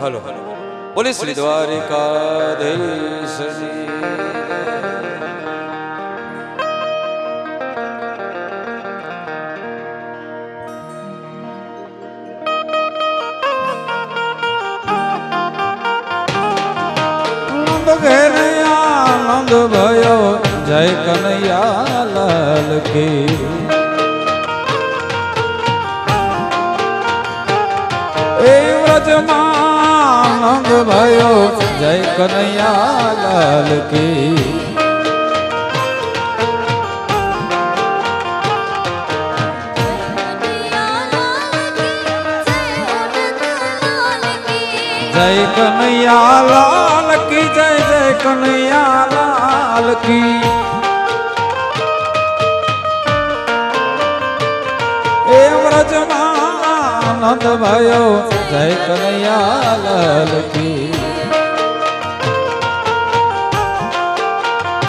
Hello બોલે શ્રી દ્વારિકાધીશની. આનંદ ભયો જય કનૈયા લાલ કી. ભયો જય કનૈયા લાલ કી. જય કનૈયા લાલ કી જય જય કનૈયા આનંદ ભયો જય કનૈયા લાલ કી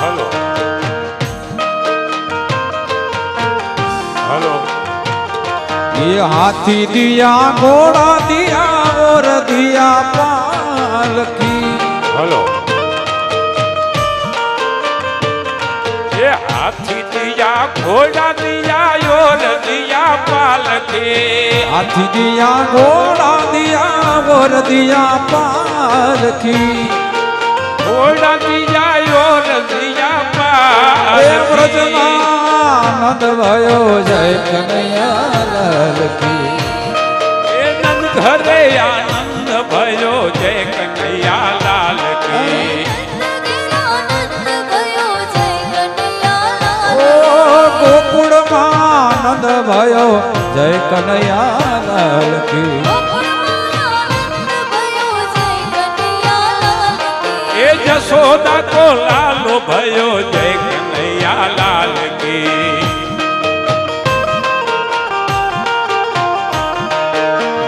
હલો. હલો. એ હાથી દિયા ઘોડા દિયા ઓર દિયા પાલકી. હલો. એ હાથી દિયા ઘોડા દિયા पालके हाथ दिया घोड़ा दिया और दिया पालकी घोड़ा दिया और दिया पालकी व्रजमानंद भयो जय कन्हैया लाल की नंद घर आन જય કનૈયા લાલ કી એ જશોદા કો લાલો ભયો જય કનૈયા લાલ કી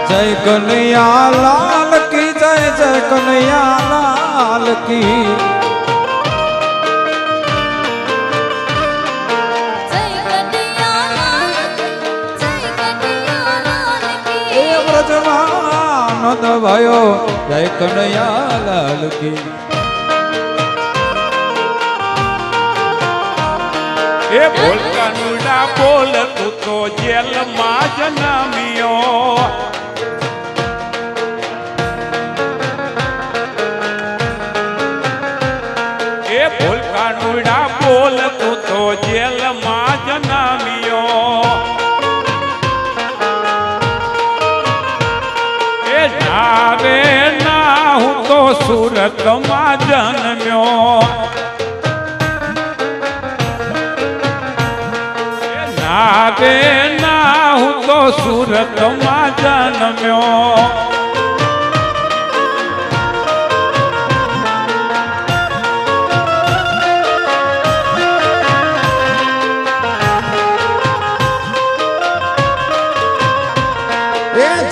જય કનૈયા લાલ કી જય જય કનૈયા લાલ કી આનંદ ભયો જય કનૈયા લાલ કી એ બોલ કનુડા બોલ તું તો જેલમાં જન્મ્યો સુરતમાં જન્મ્યો. ના રે, ના હું તો સુરતમાં જન્મ્યો.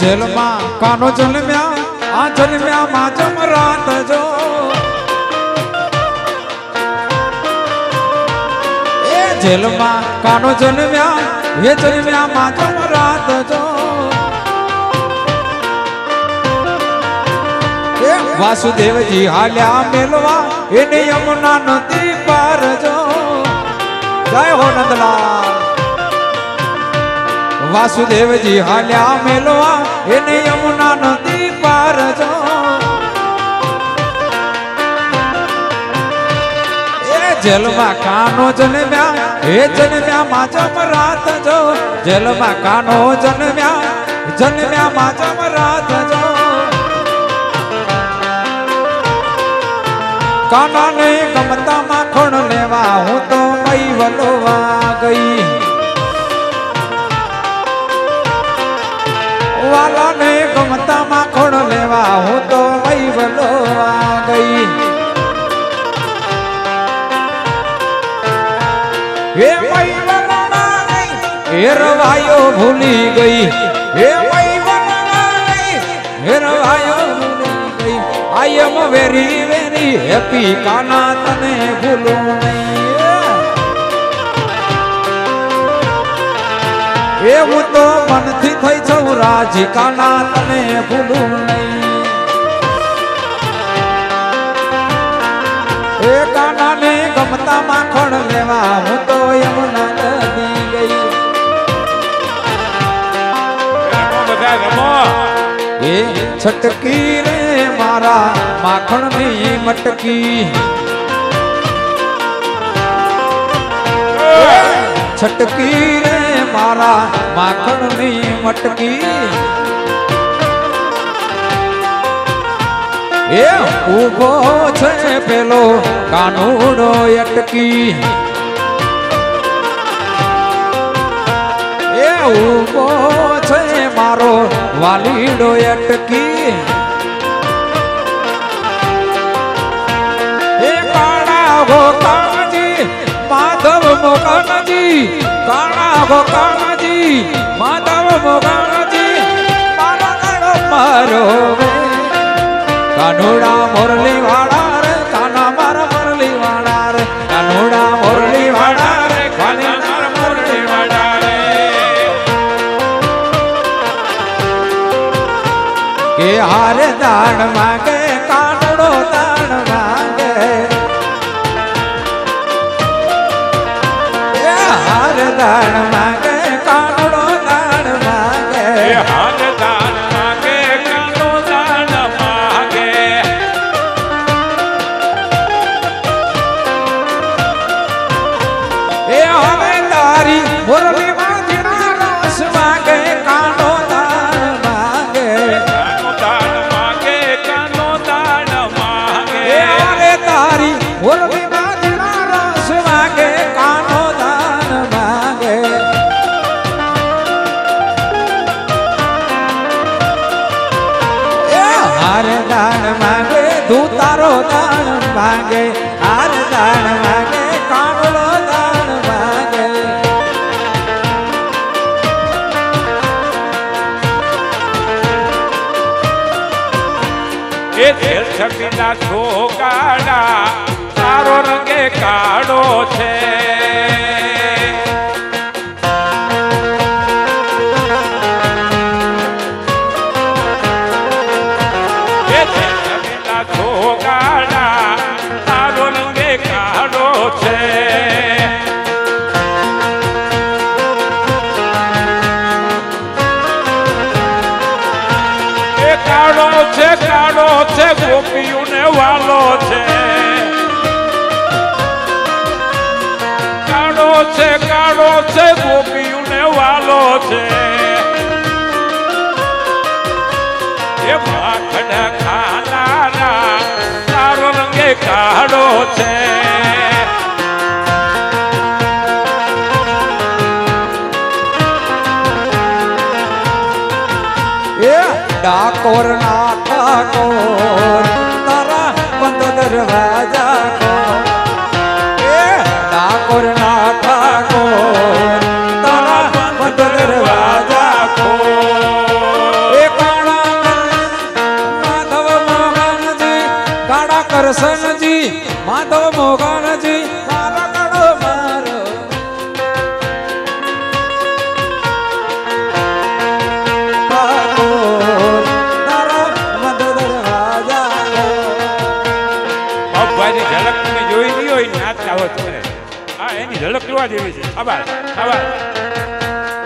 જેલમાં કાનો જન્મ્યા? આ જન્મ્યા માં જમરાત જો. જેલમાં કાનો જન્મ્યા, એ જન્મ્યા માં રાત જો વાસુદેવજી હાલ્યા મેલવા, એને યમુના નદી પાર જો. જય હો નંદલાલ. વાસુદેવજી હાલ્યા મેલવા, એને યમુના નદી પાર જો. જેલમાં કાનો જન્મ્યા, એ જન્મ્યા માજમ રાત જો. જેલમાં કાનો જન્મ્યા જન્મ્યા માજમ રાત જો. કાનાને ગમતા માખણ લેવા, હું તો મઈ વલોવા ગઈ. વાલાને ગમતા માખણ લેવા, હું તો વહી વલોવા ગઈ. હેરવાયો ભૂલી ગઈ. Hey hey I am very very happy Kana તને ભૂલું એ હું તો મનથી થઈ છું રાજી કાના તને ભૂલું નહીં. એ કાનાને ગમતા માખણ લેવા હું તો એમ ના छटकी रे मारा, माखण भी मटकी। छटकी रे मारा, माखण भी मटकी। पेलो, कानूडो अटकी ए मारो વાલીડો અટકી એ કાણા હો કાણાજી માધવ મોકાણાજી કાણા હો કાણાજી માધવ મોકાણાજી મારો કાનુડા મોરલી વાળા હાર દાણ માગે કાનડો દાણ માગે. હાર દાણ માગે Okay. દાડો છે. એ ડાકોર ના ઠાકોર તારા બંધ દરવાજા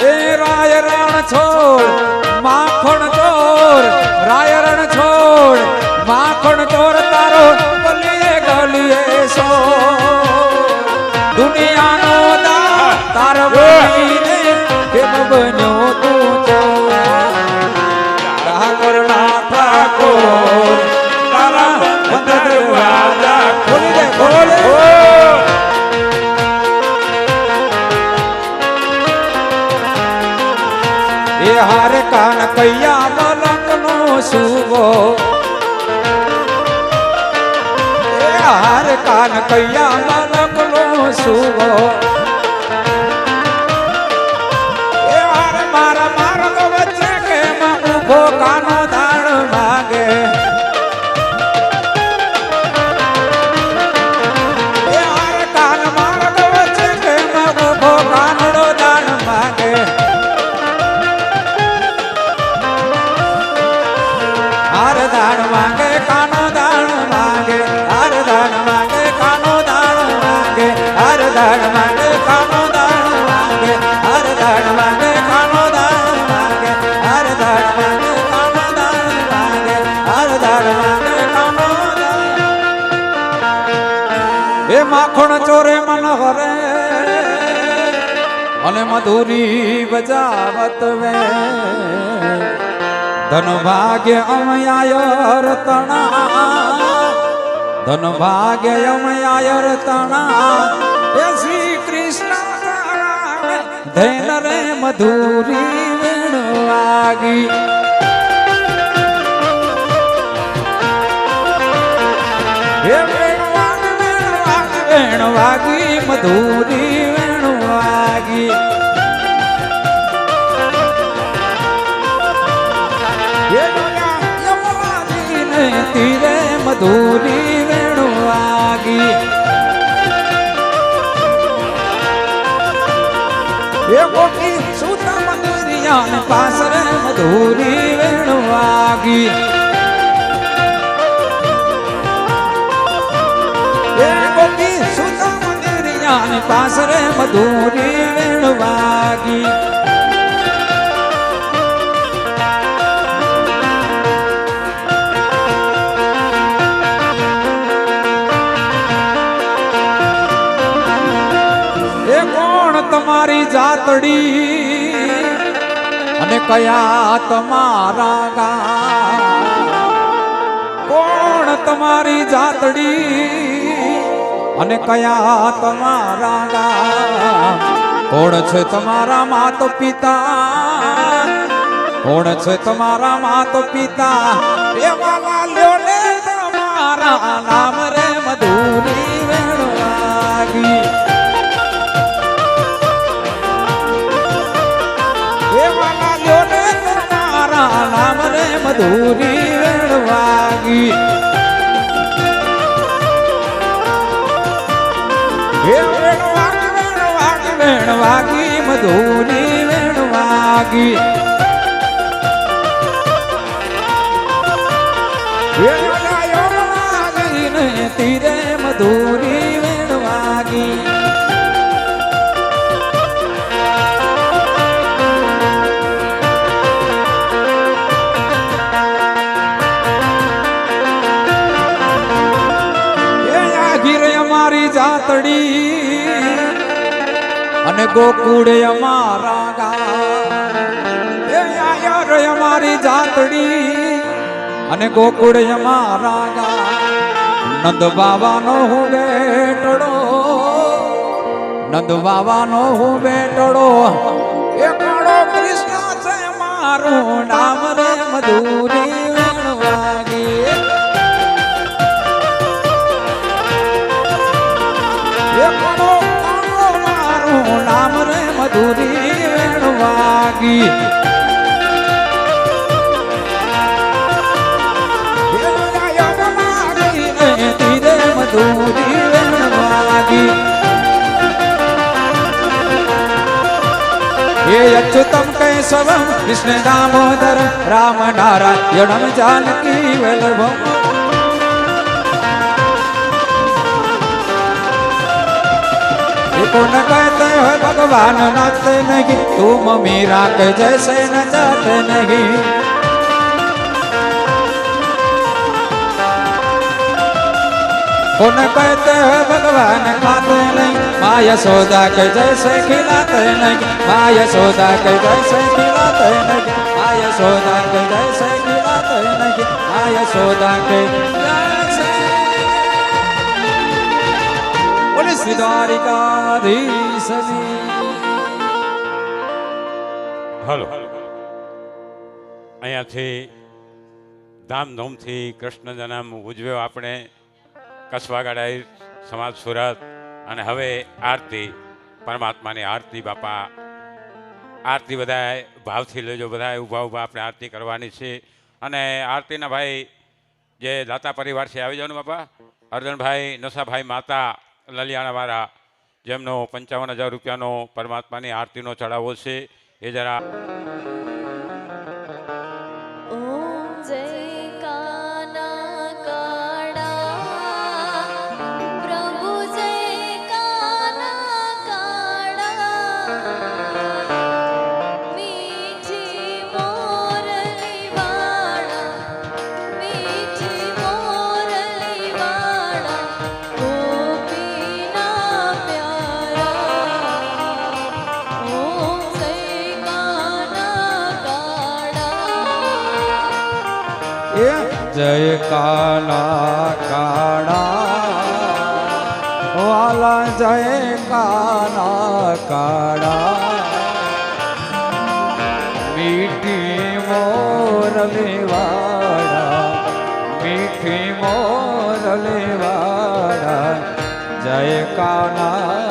એ રાય રાણ છોડ કૈયા મલક નો સુવો હાર કાન કૈયા મલક નો સુવો. ચોરે મન હરે અને મધુરી બજાવત વે. ધન ભાગ્ય અમયાયર તણા ધન ભાગ્ય અમયાયર તણા એ શ્રી કૃષ્ણ ધૈન રે મધુરી વેણવાગી વાગી. વેણવાગ વેણવાગ વેણવાગી મધુરી વેણુ વાગી. તીરે મધુરી વેણવાગી હે ગોપી સુતા મંદિરિયાને પાસરે મધુરી વેણવાગી હે મંદિરિયાને પાસરે મધુરી વેણવાગી એ કોણ તમારી જાતડી? અને કયા તમારા ગા? કોણ તમારી જાતડી? અને કયા તમારા ગામ? કોણ છે તમારા માત પિતા? કોણ છે તમારા માત પિતા? એવા વાલ્યો ને તમારા નામ રે મધુરી વેણવાગી. એવા લાગ્યો ને તમારા નામ રે મધુરી વેણવાગી. હે વેણવાગ વેણવાગી મધુની વેણવાગી હે ગોકુળ અમારા ગા એ આયા રે અમારી જાતડી અને ગોકુળ અમારા ગા નંદ બાવાનો હું બેટડો, નંદ બાવાનો હું બેટડો. એ કૃષ્ણ છે મારું નામ રે મધુરી. ધતુરી વાગી મધુરી વાગી. હે અચ્યુતમ કેશવમ કૃષ્ણ દામોદર, રામ નારાયણમ, જાનકી વલ્લભમ. કોણ કહે हो भगवान नाचते नहीं। तुम मीरा के जैसे नचाते नहीं। कौन कहते हो भगवान खाते नहीं। माँ यशोदा के जैसे खिलाते नहीं। माया यशोदा के जैसे खिलाते नहीं। माया यशोदा के जैसे खिलाते नहीं। माँ यशोदा के દ્વારિકાધીશની હલો. અહીંયાથી ધામધૂમથી કૃષ્ણ જન્મ ઉજવ્યો આપણે કસવાગાડા સમાજ સુરત અને હવે આરતી, પરમાત્માની આરતી બાપા. આરતી બધાએ ભાવથી લેજો, બધાએ ઊભા ઊભા આપણે આરતી કરવાની છે. અને આરતીના ભાઈ જે દાતા પરિવાર છે આવી જાઓ ને બાપા, અર્જનભાઈ નશાભાઈ માતા લલિયાણાવાળા જેમનો પંચાવન હજાર રૂપિયાનો પરમાત્માની આરતીનો ચડાવો છે એ જરા જય કાના કાળા વાલા જય કાના કાળા મીઠી મોરલીવાળા મીઠી મોરલીવાળા જય કાના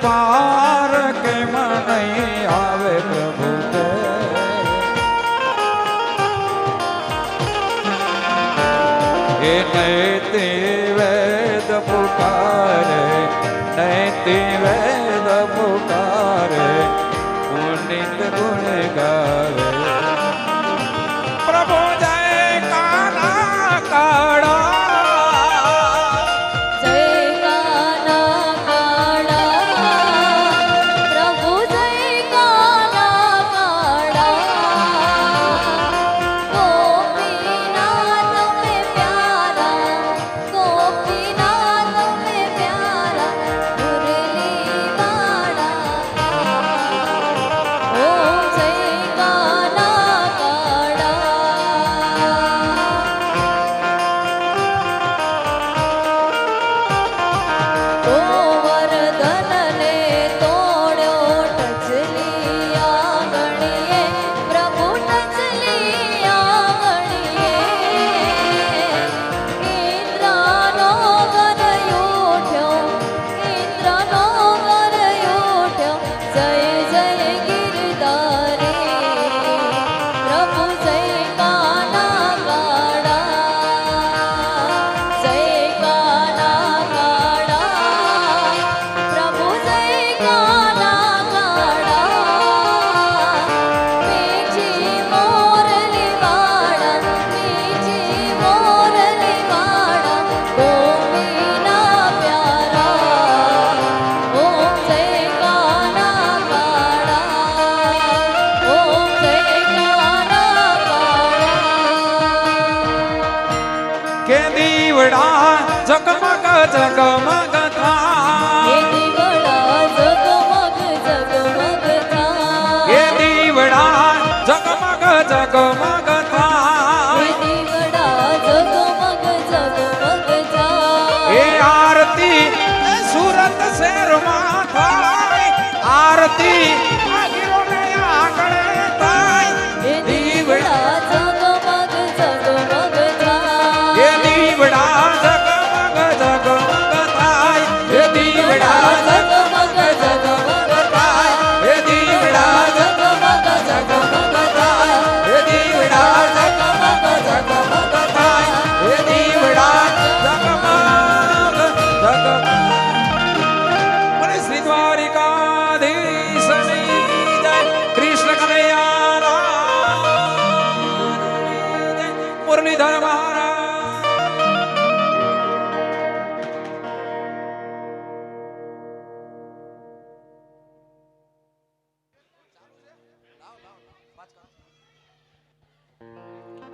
પાર કેમ નહીં આવે પ્રભુ એ નૈતિ વેદ પુકારે નૈતિ વેદ પુકારે પુનિત ગુણગા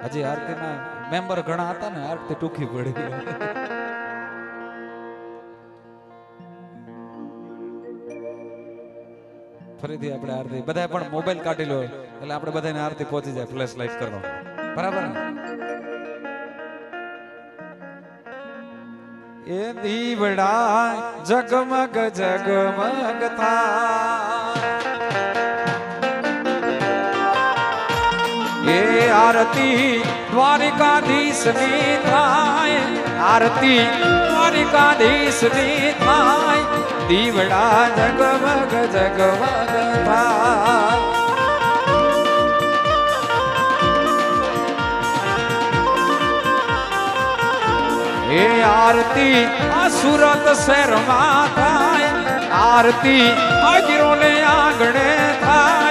હજી આરતીમાં મેમ્બર ઘણા હતા ને, આરતી ટૂંકી પડી. ફરીથી આપણે આરતી બધા પણ મોબાઈલ કાઢી લો, એટલે આપણે બધાને આરતી પહોંચી જાય, ફ્લેશ લાઈટ કરવા બરાબર ને? એ દીવડા જગમગ જગમગ થા એ આરતી દ્વારિકાધીશની થાય. આરતી દ્વારિકાધીશની થાય. દીવડા જગમગ જગમગ થાય. એ આરતી આ સુરત શહેરમાં થાય. આરતી આ ગીરોને આંગણે થાય.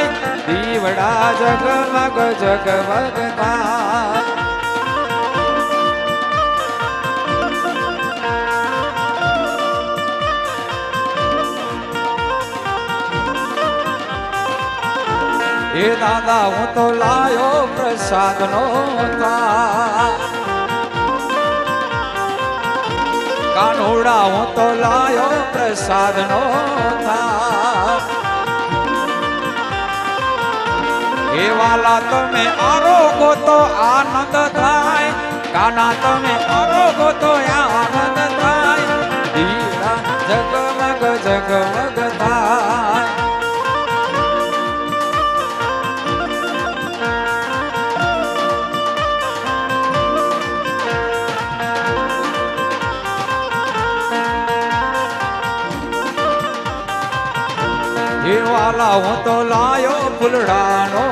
દીવડા જગમગ જગમગતા એ દાદા, હું તો લાયો પ્રસાદ નો કાનોડા, હું તો લાયો પ્રસાદ નો એ વાલા તમે આરોગો તો આનંદ થાય. કાના તમે આરોગો તો આનંદ થાય. દીવા જગમગ જગમગ થાય. વાલા હું તો લાયો ફૂલડાનો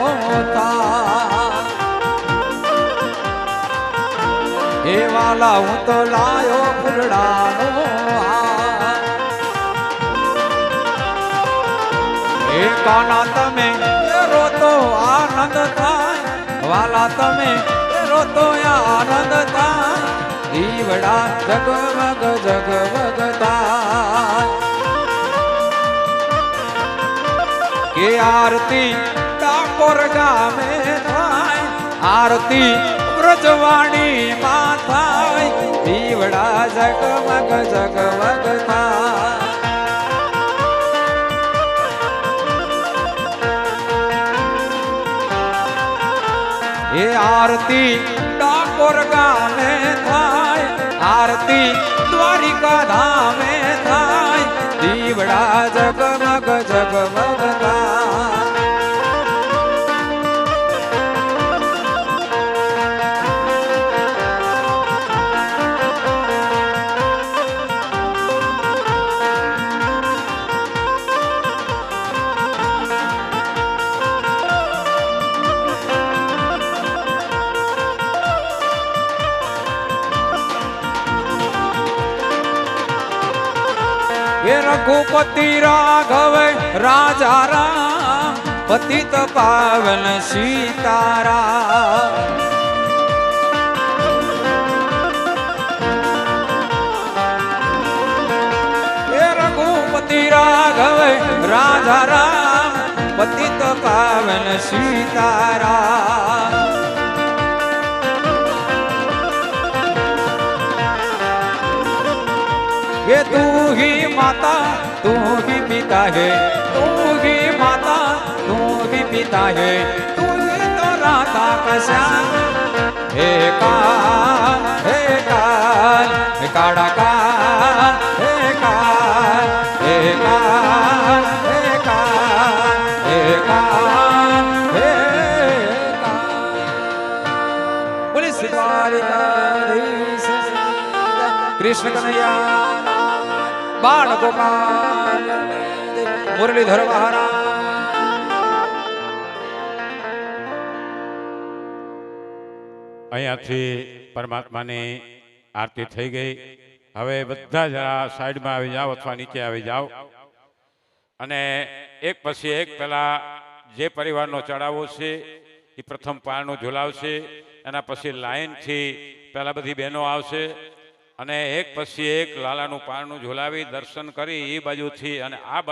એ વાલા હું તો લાયો ફૂલડાનો. એ કાના તમે રો તો આનંદ થાય. વાલા તમે રો તો આનંદ થાય. દીવડા જગમગ જગમગ કે આરતી ડાકોર ગામે થાય, આરતી વ્રજવાણી માં થાય, દીવડા જગમગ જગમગ થાય. એ આરતી ડાકોર ગામે થાય, આરતી દ્વારિકા ધામે થાય દીવડા જગમગ જગમગ રઘુપતિ રાઘવ રાજા રામ પતિત પાવન સીતારા રઘુપતિ રાઘવ રાજા રામ પતિત પાવન સીતારામ. तू ही माता तू ही पिता है तू ही माता तू ही पिता है तू ही तो राधा का श्याम हे काल हे काल हे काड़ा काल हे काल हे काल हे काल हे काल हे काल पुलिस द्वारिकाधीश कृष्ण कन्हैया બાળ ગોપાલ, મુરલીધર મહારાજ. અહીંયાથી પરમાત્માની આરતી થઈ ગઈ. હવે બધા જરા સાઈડમાં આવી જાઓ અથવા નીચે આવી જાઓ. અને એક પછી એક પેલા જે પરિવારનો ચડાવો છે, એ પ્રથમ પારનો ઝુલાવશે. એના પછી લાઈનથી પહેલાં બધી બહેનો આવશે. અને એક પછી એક લાલાનું પારણું ઝુલાવી દર્શન કરી એ બાજુથી અને આ બાજુ